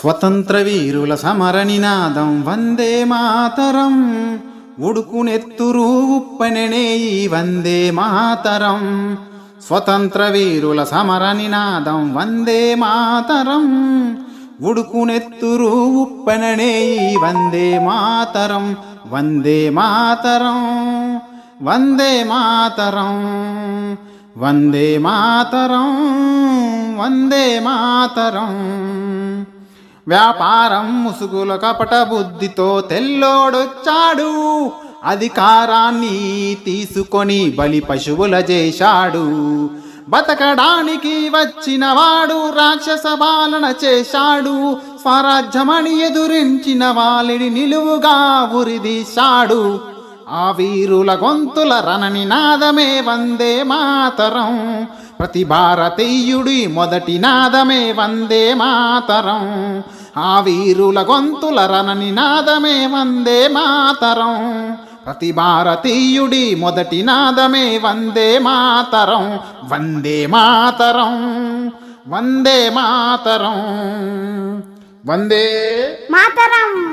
స్వతంత్ర వీరుల సమర నినాదం వందే మాతరం. ఉడుకునెత్తురు ఉప్పనెనేయి వందే మాతరం. స్వతంత్ర వీరుల సమర నినాదం వందే మాతరం. ఉడుకునెత్తురు ఉప్పననేయి వందే మాతరం. వందే మాతరం వందే మాతరం వందే మాతరం వందే మాతరం. వ్యాపారం ముసుగుల కపట బుద్ధితో తెల్లోడొచ్చాడు. అధికారాన్ని తీసుకొని బలి పశువుల చేశాడు. బతకడానికి వచ్చిన వాడు రాక్షస పాలన చేశాడు. స్వరాజ్యమణి ఎదురించిన వాలిని నిలువుగా ఉరిదీశాడు ఆ వీరుల గొంతుల రణనినాదమే వందే మాతరం. ప్రతి భారతీయుడి మొదటి నాదమే వందే మాతరం. ఆ వీరుల గొంతుల రణనినాదమే వందే మాతరం. ప్రతి భారతీయుడి మొదటి నాదమే వందే మాతరం. వందే మాతరం. వందే మాతరం. వందే మాతరం.